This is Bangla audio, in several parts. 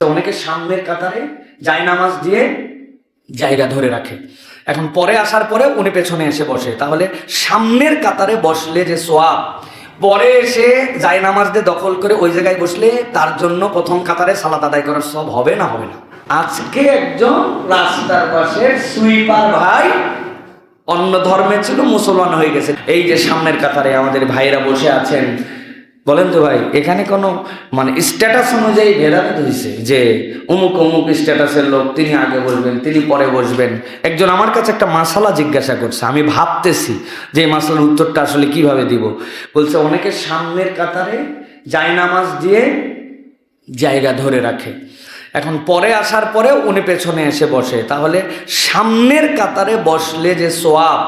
তো অনেকে সামনের কাতারে জায়নামাজ দিয়ে জায়গা ধরে রাখে। এখন পরে আসার পরে উনি পেছনে এসে বসে। তাহলে সামনের কাতারে বসলে যে সোয়াব, পরে এসে জায়নামাজ দিয়ে দখল করে ওই জায়গায় বসলে তার জন্য প্রথম কাতারে সালাদ আদায় করার সব হবে না হবে না? আজকে একজন রাস্তার পাশে সুইপার ভাই অন্য ধর্মে ছিল, মুসলমান হয়ে গেছে। এই যে সামনের কাতারে আমাদের ভাইরা বসে আছেন বলেন তো ভাই, এখানে কোনো মানে স্ট্যাটাস অনুযায়ী ভেদাভেদ হয়েছে যে অমুক অমুক স্ট্যাটাসের লোক, তিনি আগে বসবেন, তিনি পরে বসবেন। একজন আমার কাছে একটা মাসালা জিজ্ঞাসা করছে, আমি ভাবতেছি যে এই মাসালার উত্তরটা আসলে কীভাবে দিব? বলছে, অনেকে সামনের কাতারে জায়নামাজ দিয়ে জায়গা ধরে রাখে। এখন পরে আসার পরেও উনি পেছনে এসে বসে। তাহলে সামনের কাতারে বসলে যে সোয়াব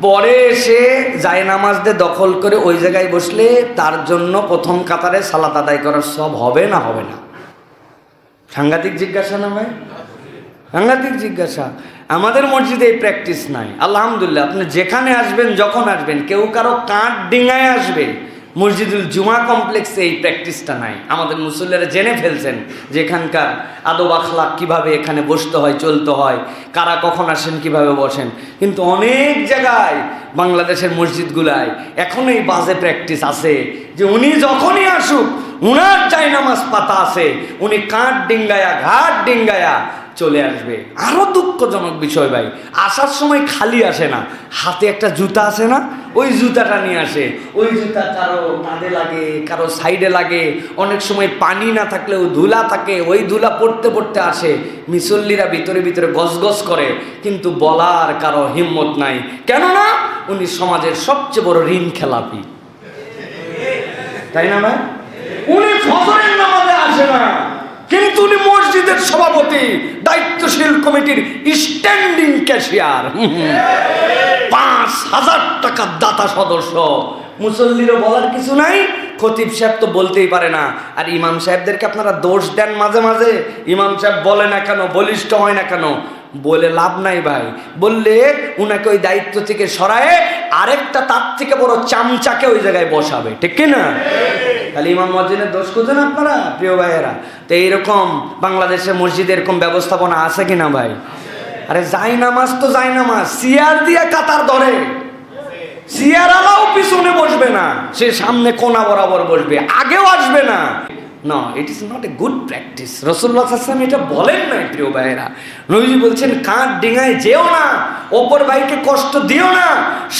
পরে এসে যায় নামাজদের দখল করে ওই জায়গায় বসলে তার জন্য প্রথম কাতারে সালাত আদায় করার সব হবে না হবে না? সাংঘাতিক জিজ্ঞাসা না ভাই? সাংঘাতিক জিজ্ঞাসা। আমাদের মসজিদে এই প্র্যাকটিস নাই। আলহামদুলিল্লাহ, আপনি যেখানে আসবেন, যখন আসবেন, কেউ কারও কাঠ ডিঙায় আসবে। মসজিদুল জুমা কমপ্লেক্সে এই প্র্যাকটিসটা নাই। আমাদের মুসল্লিরা জেনে ফেলছেন যে এখানকার আদব আখলাক কীভাবে এখানে বসতে হয়, চলতে হয়, কারা কখন আসেন, কীভাবে বসেন। কিন্তু অনেক জায়গায় বাংলাদেশের মসজিদগুলায় এখনও এই বাজে প্র্যাকটিস আছে যে উনি যখনই আসুক, উনার চাই নামাজ পাতা আছে, উনি কাঠ ডিঙ্গায়া, ঘাট ডিঙ্গায়া চলে আসবে। আরও দুঃখজনক বিষয় ভাই, আসার সময় খালি আসে না, হাতে একটা জুতা আছে না ওই জুতাটা নিয়ে আসে। ওই জুতা কারও কাঁধে লাগে, কারও সাইডে লাগে। অনেক সময় পানি না থাকলেও ধুলা থাকে। ওই ধুলা পড়তে পড়তে আসে। মিসল্লিরা ভিতরে ভিতরে গসগস করে। কিন্তু বলার কারও হিম্মত নাই। কেননা উনি সমাজের সবচেয়ে বড় ঋণ খেলাপি। তাই না ভাই? উনি ফজরের নামাজে আসে না। কিন্তু উনি মসজিদের সভাপতি, দায়িত্বশীল কমিটির স্ট্যান্ডিং ক্যাশিয়ার পাঁচ হাজার টাকার দাতা সদস্য। মুসল্লিরও বলার কিছু নাই, খতিব সাহেব তো বলতেই পারে না। আর ইমাম সাহেবদেরকে আপনারা দোষ দেন মাঝে মাঝে। ইমাম সাহেব বলে না কেন, বলিষ্ঠ হয় না কেন? বলে লাভ নাই ভাই। বললে উনাকে ওই দায়িত্ব থেকে সরায়ে আরেকটা তার থেকে বড় চামচাকে ওই জায়গায় বসাবে। ঠিক কি না? তাহলে ইমাম মসজিদের দোষ খুঁজেন আপনারা, প্রিয় ভাইয়েরা। তো এইরকম বাংলাদেশে মসজিদে এরকম ব্যবস্থাপনা আছে কিনা ভাই? আরে যাই নামাজ তো যাই নামাজ, সিয়ার দিয়ে কাতার ধরে। সিয়ার পিছনে বসবে না, সে সামনে কোনা বরাবর বসবে, আগেও আসবে না। না it is not a good practice রসুল্লাহ আসলাম এটা বলেন না প্রিয় ভাইয়েরা। নবীজি বলছেন, কাঁধ ডিঙায় যেও না, ওপর ভাইকে কষ্ট দিও না,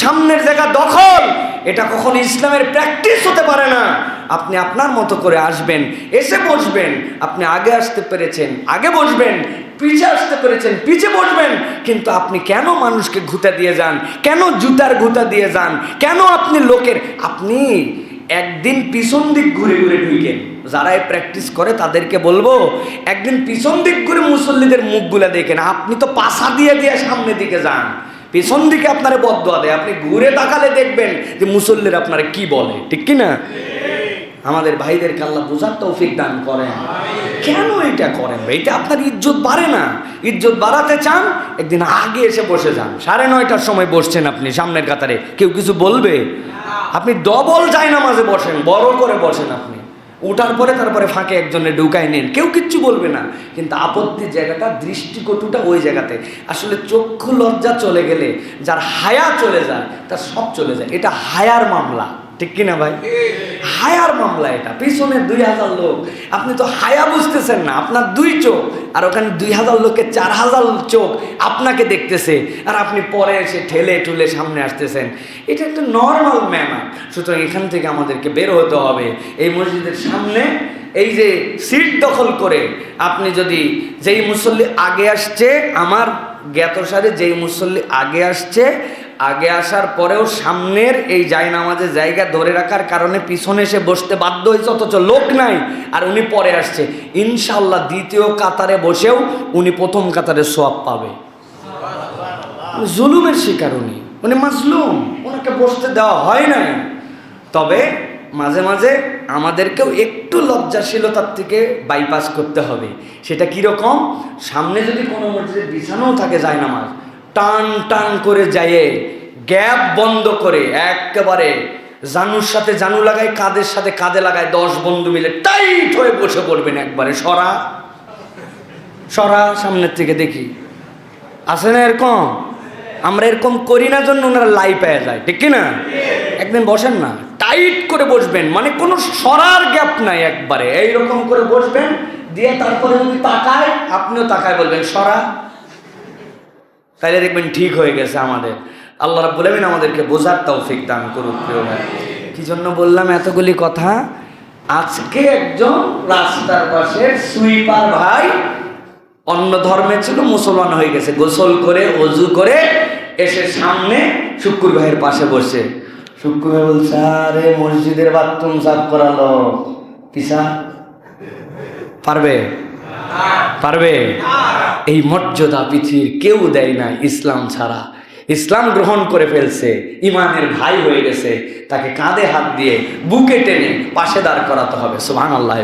সামনের জায়গা দখল। এটা কখনো ইসলামের প্র্যাকটিস হতে পারে না। আপনি আপনার মতো করে আসবেন, এসে বসবেন। আপনি আগে আসতে পেরেছেন, আগে বসবেন, পিছে আসতে পেরেছেন, পিছে বসবেন। কিন্তু আপনি কেন মানুষকে ঘুতা দিয়ে যান? কেন জুতার ঘুতা দিয়ে যান? কেন আপনি লোকের আপনি একদিন পিছন দিক ঘুরে ঘুরে ঢুকেন। যারা এই প্র্যাকটিস করে তাদেরকে বলব, একদিন পিছন দিক ঘুরে মুসল্লিদের মুখগুলা দেখেন। আপনি তো পাশা দিয়ে দিয়ে সামনের দিকে যান। পেছন দিকে আপনারা বদয়া দেয়। আপনি ঘুরে তাকালে দেখবেন যে মুসল্লির আপনারা কি বলে, ঠিক কি না আমাদের ভাইদেরকে আল্লাহ বোঝার তৌফিক দান করেন। কেন এটা করেন এটা আপনার ইজ্জত বাড়ে না। ইজ্জত বাড়াতে চান, একদিন আগে এসে বসে যান। সাড়ে নয়টার সময় বসছেন আপনি সামনের কাতারে। কেউ কিছু বলবে? আপনি ডবল যায় না মাঝে বসেন, বড় করে বসেন আপনি। ওঠার পরে তারপরে ফাঁকে একজনে ঢুকাই নেন। কেউ কিচ্ছু বলবে না। কিন্তু আপত্তির জায়গাটা, দৃষ্টিকটুটা ওই জায়গাতে। আসলে চক্ষু লজ্জা চলে গেলে, যার হায়া চলে যায়, তার সব চলে যায়। এটা হায়ার মামলা। ঠিক কিনা ভাই? হায়ার মামলা এটা, পিছনে দুই হাজার লোক। আপনি তো হায়া বুঝতেছেন না, আপনার দুই চোখ, আর ওখানে দুই হাজার লোকের চার হাজার চোখ আপনাকে দেখতেছে, আর আপনি পরে এসে ঠেলে ঠুলে সামনে আসতেছেন। এটা একটা নর্মাল ম্যানার সুতরাং এখান থেকে আমাদেরকে বের হতে হবে। এই মসজিদের সামনে এই যে সিট দখল করে, আপনি যদি যেই মুসল্লি আগে আসছে, আমার জ্ঞাতসারে যেই মুসল্লি আগে আসছে আগে আসার পরেও সামনের এই জায়নামাজের জায়গা ধরে রাখার কারণে পিছনে এসে বসতে বাধ্য হয়েছে, অথচ লোক নাই। আর উনি পরে আসছে। ইনশাল্লাহ দ্বিতীয় কাতারে বসেও উনি প্রথম কাতারে সোয়াব পাবে। জুলুমের শিকার উনি। উনি মাজলুম। ওনাকে বসতে দেওয়া হয় নাই। তবে মাঝে মাঝে আমাদেরকেও একটু লজ্জাশীলতার থেকে বাইপাস করতে হবে। সেটা কীরকম? সামনে যদি কোনো মসজিদে বিছানাও থাকে যায় নামাজ টান টান করে যায় গ্যাপ বন্ধ করে একেবারে জানুর সাথে জানু লাগায়, কাদের সাথে কাঁধে লাগায়, দশ বন্ধু মিলে টাইট হয়ে বসে পড়বেন একবারে। সরা। সরা সামনের থেকে দেখি। আছে না এরকম? আমরা এরকম করি না জন্য ওনারা লাই পেয়ে যায়। ঠিক না একদিন বসেন না। টাইট করে বসবেন। মানে কোনো সরার গ্যাপ নাই একবারে। এইরকম করে বসবেন, দিয়ে তারপরে যদি তাকায়, আপনিও তাকায় বলবেন, সরা। তাইলে দেখবেন ঠিক হয়ে গেছে আমাদের। আল্লাহ রাব্বুল আমাদেরকে বোঝার তৌফিক দান করুক, প্রিয় ভাই। কি জন্য বললাম এতগুলি কথা? আজকে একজন রাস্তার পাশে সুইপার ভাই অন্য ধর্মে ছিল, মুসলমান হয়ে গেছে। গোসল করে, অজু করে এসে সামনে শুক্কুর ভাইয়ের পাশে বসে। শুক্কুর ভাই বলছে, আরে, মসজিদের বাথরুম সাফ করালো পিসা, পারবে? পারবে? এই মর্যাদা পৃথিবীর কেউ দেয় না ইসলাম ছাড়া। ইসলাম গ্রহণ করে ফেলছে, ইমানের ভাই হয়ে গেছে, তাকে কাঁধে হাত দিয়ে বুকে টেনে পাশে দাঁড় করাতে হবে। সুবহানাল্লাহ